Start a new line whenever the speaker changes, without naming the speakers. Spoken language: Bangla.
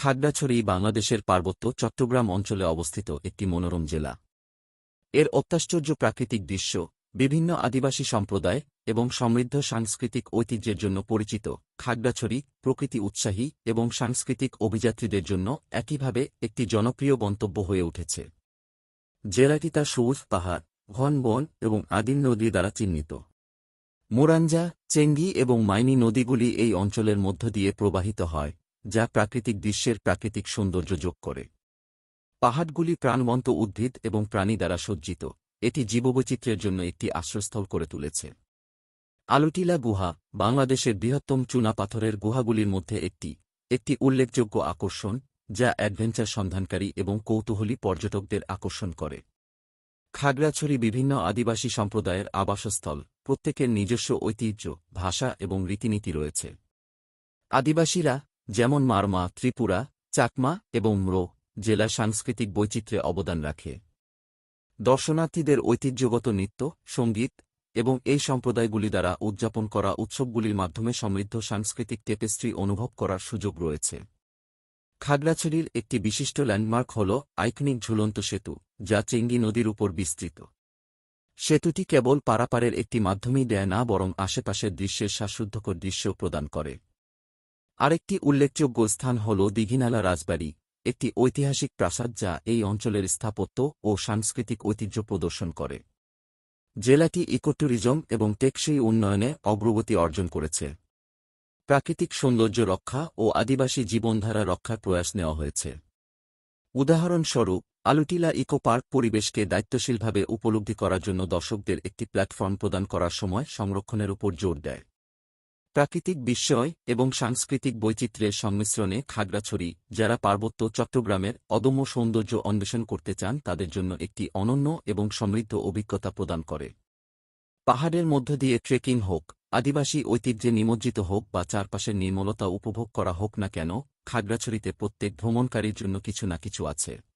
খাগড়াছড়ি বাংলাদেশের পার্বত্য চট্টগ্রাম অঞ্চলে অবস্থিত একটি মনোরম জেলা। এর অত্যাশ্চর্য প্রাকৃতিক দৃশ্য, বিভিন্ন আদিবাসী সম্প্রদায় এবং সমৃদ্ধ সাংস্কৃতিক ঐতিহ্যের জন্য পরিচিত খাগড়াছড়ি প্রকৃতি উৎসাহী এবং সাংস্কৃতিক অভিযাত্রীদের জন্য একইভাবে একটি জনপ্রিয় গন্তব্য হয়ে উঠেছে। জেলাটি তার সবুজ পাহাড়, ঘন বন এবং আদিম নদী দ্বারা চিহ্নিত। মোরাঞ্জা, চেঙ্গি এবং মাইনি নদীগুলি এই অঞ্চলের মধ্য দিয়ে প্রবাহিত হয়। যা প্রাকৃতিক দৃশ্যের প্রাকৃতিক সৌন্দর্য যোগ করে। পাহাড়গুলি প্রাণবন্ত উদ্ভিদ এবং প্রাণী দ্বারা সজ্জিত। এটি জীববৈচিত্র্যের জন্য একটি আশ্রয়স্থল করে তুলেছে। আলুটিলা গুহা, বাংলাদেশের বৃহত্তম চুনাপাথরের গুহাগুলির মধ্যে একটি। একটি উল্লেখযোগ্য আকর্ষণ, যা অ্যাডভেঞ্চার সন্ধানকারী এবং কৌতূহলী পর্যটকদের আকর্ষণ করে। খাগড়াছড়ি বিভিন্ন আদিবাসী সম্প্রদায়ের আবাসস্থল, প্রত্যেকের নিজস্ব ঐতিহ্য, ভাষা এবং রীতিনীতি রয়েছে। আদিবাসীরা যেমন মারমা, ত্রিপুরা, চাকমা এবং ম্রো জেলা সাংস্কৃতিক বৈচিত্র্যে অবদান রাখে। দর্শনার্থীদের ঐতিহ্যগত নৃত্য, সংগীত এবং এই সম্প্রদায়গুলি দ্বারা উদযাপন করা উৎসবগুলির মাধ্যমে সমৃদ্ধ সাংস্কৃতিক টেপেস্ট্রি অনুভব করার সুযোগ রয়েছে। খাগড়াছড়ির একটি বিশিষ্ট ল্যান্ডমার্ক হল আইকনিক ঝুলন্ত সেতু, যা চেঙ্গি নদীর উপর বিস্তৃত। সেতুটি কেবল পারাপারের একটি মাধ্যমেই দেয় না, বরং আশেপাশের দৃশ্যের শ্বাসরুদ্ধকর দৃশ্য প্রদান করে। আরেকটি উল্লেখযোগ্য স্থান হল দিঘিনালা রাজবাড়ি, একটি ঐতিহাসিক প্রাসাদ যা এই অঞ্চলের স্থাপত্য ও সাংস্কৃতিক ঐতিহ্য প্রদর্শন করে। জেলাটি ইকোট্যুরিজম এবং টেকসই উন্নয়নে অগ্রগতি অর্জন করেছে। প্রাকৃতিক সৌন্দর্য রক্ষা ও আদিবাসী জীবনধারা রক্ষার প্রয়াস নেওয়া হয়েছে। উদাহরণস্বরূপ, আলুটিলা ইকো পার্ক পরিবেশকে দায়িত্বশীলভাবে উপলব্ধি করার জন্য দর্শকদের একটি প্ল্যাটফর্ম প্রদান করার সময় সংরক্ষণের উপর জোর দেয়। প্রাকৃতিক বিস্ময় এবং সাংস্কৃতিক বৈচিত্র্যের সংমিশ্রণে খাগড়াছড়ি, যারা পার্বত্য চট্টগ্রামের অদম্য সৌন্দর্য অন্বেষণ করতে চান, তাদের জন্য একটি অনন্য এবং সমৃদ্ধ অভিজ্ঞতা প্রদান করে। পাহাড়ের মধ্য দিয়ে ট্রেকিং হোক, আদিবাসী ঐতিহ্যে নিমজ্জিত হোক বা চারপাশের নির্মলতা উপভোগ করা হোক না কেন, খাগড়াছড়িতে প্রত্যেক ভ্রমণকারীর জন্য কিছু না কিছু আছে।